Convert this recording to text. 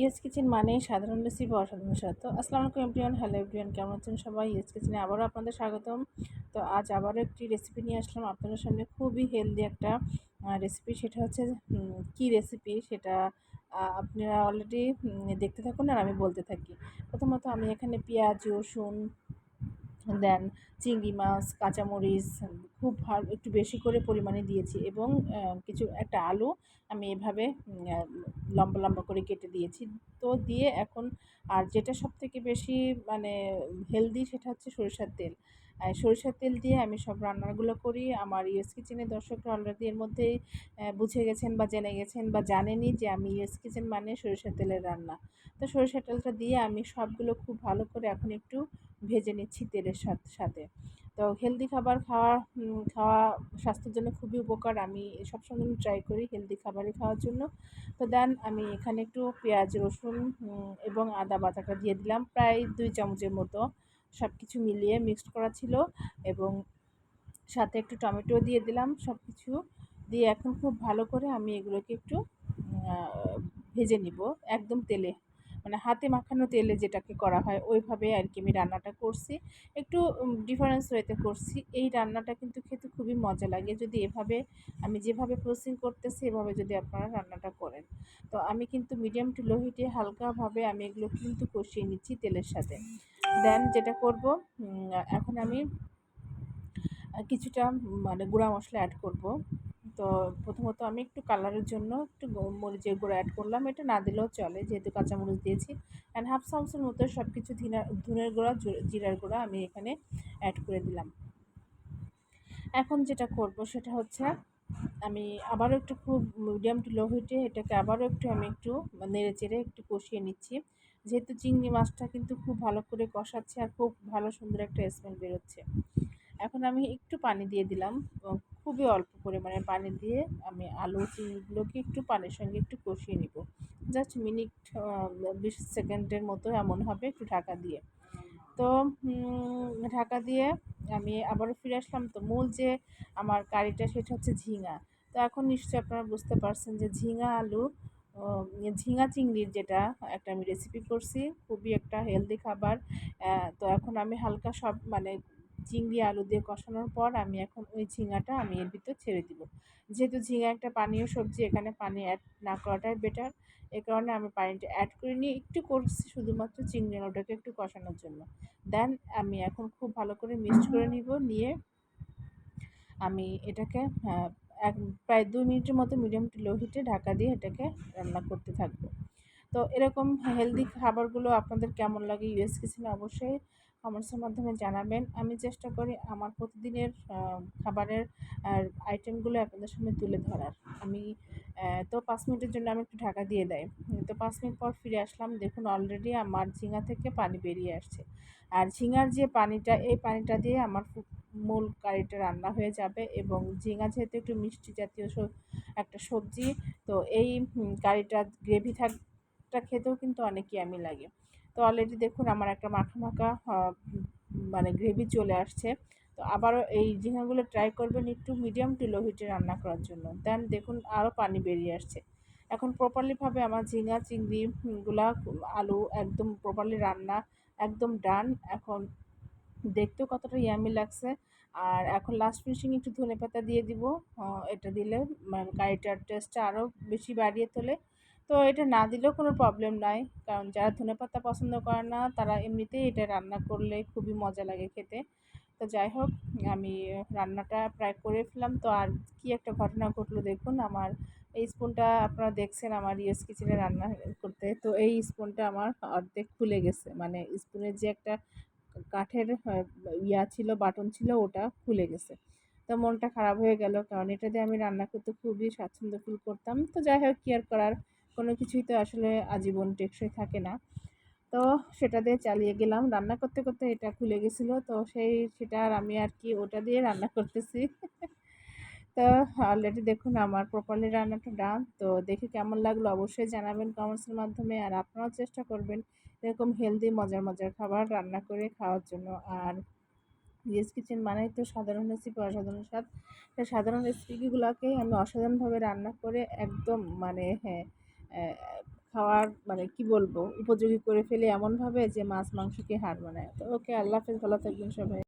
Yes kitchen মানে সাধারণ recipe অসাধারণ স্বাদ। তো আসসালামু আলাইকুম এভরিওয়ান হ্যালো এভরিওয়ান কেমন আছেন সবাই? ইয়েস কিচেনে আবারও আপনাদের স্বাগতম। তো আজ আবারও একটি রেসিপি নিয়ে আসলাম। আপনাদের সামনে খুবই হেলদি একটা রেসিপি সেটা হচ্ছে কি রেসিপি সেটা আপনারা অলরেডি দেখতে থাকুন আর আমি বলতে থাকি। প্রথমত আমি এখানে পেঁয়াজ, রসুন দেন চিংড়ি মাছ, কাঁচামরিচ, খুব ভালো, একটু বেশি করে পরিমাণে দিয়েছি এবং কিছু একটা আলু আমি এভাবে লম্বা লম্বা করে কেটে দিয়েছি। তো দিয়ে এখন, আর যেটা সব থেকে বেশি মানে হেলদি সেটা হচ্ছে সরিষার তেল। সরিষার তেল দিয়ে আমি সব রান্নাগুলো করি। আমার ইউএস কিচেনের দর্শকরা অলরেডি এর মধ্যেই বুঝে গেছেন বা জেনে গেছেন বা জানেনি যে আমি ইউএস কিচেন মানে সরিষার তেলের রান্না। তো সরিষার তেলটা দিয়ে আমি সবগুলো খুব ভালো করে এখন একটু ভেজে নিচ্ছি তেলের সাথে তো হেলদি খাবার খাওয়া খাওয়া স্বাস্থ্যের জন্য খুবই উপকার। আমি সবসময় আমি ট্রাই করি হেলদি খাবারই খাওয়ার জন্য। তো দেন আমি এখানে একটু পেঁয়াজ, রসুন এবং আদা বাটাটা দিয়ে দিলাম। প্রায় দুই চামচের মতো সব কিছু মিলিয়ে মিক্সড করা ছিল এবং সাথে একটু টমেটো দিয়ে দিলাম সব কিছু দিয়ে এখন খুব ভালো করে আমি এগুলোকে একটু ভেজে নিব একদম তেলে। মানে হাতে মাখানো তেলে যেটাকে করা হয়, ওইভাবে আর কি আমি রান্নাটা করছি। একটু ডিফারেন্স ওয়েতে করছি। এই রান্নাটা কিন্তু খেতে খুবই মজা লাগে। যদি এভাবে আমি যেভাবে প্রসেসিং করতেছি, এভাবে যদি আপনারা রান্নাটা করেন। তো আমি কিন্তু মিডিয়াম টু লো হিটে হালকাভাবে আমি এগুলো কিন্তু কষিয়ে নিচ্ছি তেলের সাথে। দেন যেটা করব এখন আমি কিছুটা মানে গুঁড়া মশলা অ্যাড করব। তো প্রথমত আমি একটু কালারের জন্য একটু মরিচের গুঁড়ো অ্যাড করলাম। এটা না দিলেও চলে, যেহেতু কাঁচামরিচ দিয়েছি। অ্যান্ড হাফ চামচের মতো সব কিছু ধুনের গুঁড়া জিরার গুঁড়া আমি এখানে অ্যাড করে দিলাম। এখন যেটা করব সেটা হচ্ছে, আমি আবারও একটু খুব মিডিয়াম টু লো হিটে এটাকে আবারও একটু আমি একটু নেড়ে চেড়ে একটু কষিয়ে নিচ্ছি। যেহেতু চিংড়ি মাছটা কিন্তু খুব ভালো করে কষাচ্ছে আর খুব ভালো সুন্দর একটা স্মেল বেরোচ্ছে। এখন আমি একটু পানি দিয়ে দিলাম। খুবই অল্প পরিমাণে পানি দিয়ে আমি আলু চিংড়িগুলোকে একটু পানির সঙ্গে একটু কষিয়ে নিব। জাস্ট মিনিট বিশ সেকেন্ডের মতো এমন হবে একটু ঢাকা দিয়ে। তো ঢাকা দিয়ে আমি আবারও ফিরে আসলাম। তো মূল যে আমার কারিটা সেটা হচ্ছে ঝিঙা। তো এখন নিশ্চয়ই আপনারা বুঝতে পারছেন যে ঝিঙা আলু ঝিঙা চিংড়ির যেটা একটা আমি রেসিপি করছি, খুবই একটা হেলদি খাবার। তো এখন আমি হালকা সব মানে চিংড়ি আলু দিয়ে কষানোর পর আমি এখন ওই ঝিঙাটা আমি এর ভিতর ছেড়ে দিব। যেহেতু ঝিঙা একটা পানীয় সবজি, এখানে পানি অ্যাড না করাটাই বেটার এ কারণে আমি পানিটা অ্যাড করে নিয়ে একটু করছি শুধুমাত্র চিংড়ি আলুটাকে একটু কষানোর জন্য। দেন আমি এখন খুব ভালো করে মিক্সড করে নিব, নিয়ে আমি এটাকে এক, প্রায় দুই মিনিটের মতো মিডিয়াম লো হিটে ঢাকা দিয়ে এটাকে রান্না করতে থাকব। তো এরকম হেলদি খাবারগুলো আপনাদের কেমন লাগে ইউএস কিচেনে অবশ্যই কমেন্টসের মাধ্যমে জানাবেন। আমি চেষ্টা করি আমার প্রতিদিনের খাবারের আইটেমগুলো আপনাদের সামনে তুলে ধরার। আমি তো পাঁচ মিনিটের জন্য আমি একটু ঢাকা দিয়ে দেয়। তো পাঁচ মিনিট পর ফিরে আসলাম। দেখুন অলরেডি আমার ঝিঙা থেকে পানি বেরিয়ে আসছে। আর ঝিঙার যে পানিটা, এই পানিটা দিয়ে আমার মূল কারিটা রান্না হয়ে যাবে এবং ঝিঙা যেহেতু একটু মিষ্টি জাতীয় একটা সবজি, তো এই কারিটা গ্রেভি থাকটা খেতেও কিন্তু অনেকই আমি লাগে। তো অলরেডি দেখুন আমার একটা মাখা মাখা মানে গ্রেভি চলে আসছে। তো আবারও এই ঝিঙাগুলো ট্রাই করবেন একটু মিডিয়াম টু লো হিটে রান্না করার জন্য। দেন দেখুন আরও পানি বেরিয়ে আসছে। এখন প্রপারলিভাবে আমার ঝিঙা চিংড়িগুলা আলু একদম প্রপারলি রান্না একদম ডান এখন দেখতেও কতটা ইয়ামি লাগছে। আর এখন লাস্ট ফিনিশিং একটু ধনে পাতা দিয়ে দিব। এটা দিলে মানে কারিটার টেস্টটা আরও বেশি বাড়িয়ে তোলে। তো এটা না দিলেও কোনো প্রবলেম নাই। কারণ যারা ধনে পাতা পছন্দ করে না, তারা এমনিতেই এটা রান্না করলে খুবই মজা লাগে খেতে। তো যাই হোক, আমি রান্নাটা প্রায় করে ফেলাম তো আর কি একটা ঘটনা ঘটলো দেখুন, আমার এই স্পুনটা আপনারা দেখছেন আমার ইয়েস কিচেনে রান্না করতে। তো এই স্পুনটা আমার অর্ধেক খুলে গেছে। মানে স্পুনের যে একটা কাঠের ইয়া ছিল, বাটন ছিল, ওটা খুলে গেছে। তো মনটা খারাপ হয়ে গেল। কারণ এটা দিয়ে আমি রান্না করতে খুবই স্বাচ্ছন্দ্য ফিল করতাম। তো যাই হোক কেয়ার করার? কোনো কিছুই তো আসলে আজীবন টেকসই থাকে না। তো সেটা দিয়ে চালিয়ে গেলাম। রান্না করতে করতে এটা খুলে গেছিল। তো সেই, সেটা আর আমি আর কি ওটা দিয়ে রান্না করতেছি। তো অলরেডি দেখুন আমার প্রপারলি রান্নাটা ডান তো দেখে কেমন লাগল অবশ্যই জানাবেন কমেন্টসের মাধ্যমে। আর আপনারাও চেষ্টা করবেন এরকম হেলদি মজার মজার খাবার রান্না করে খাওয়ার জন্য। আর ইয়েস কিচেন মানেই তো সাধারণ রেসিপি অসাধারণ স্বাদ। সাধারণ রেসিপিগুলোকেই আমি অসাধারণভাবে রান্না করে একদম মানে হ্যাঁ খাওয়ার মানে কি বলব, উপযোগী করে ফেলে এমনভাবে যে মাছ মাংসকে হার মানায়। তো ওকে আল্লাহ হাফেজ, ভালো থাকবেন সবাই।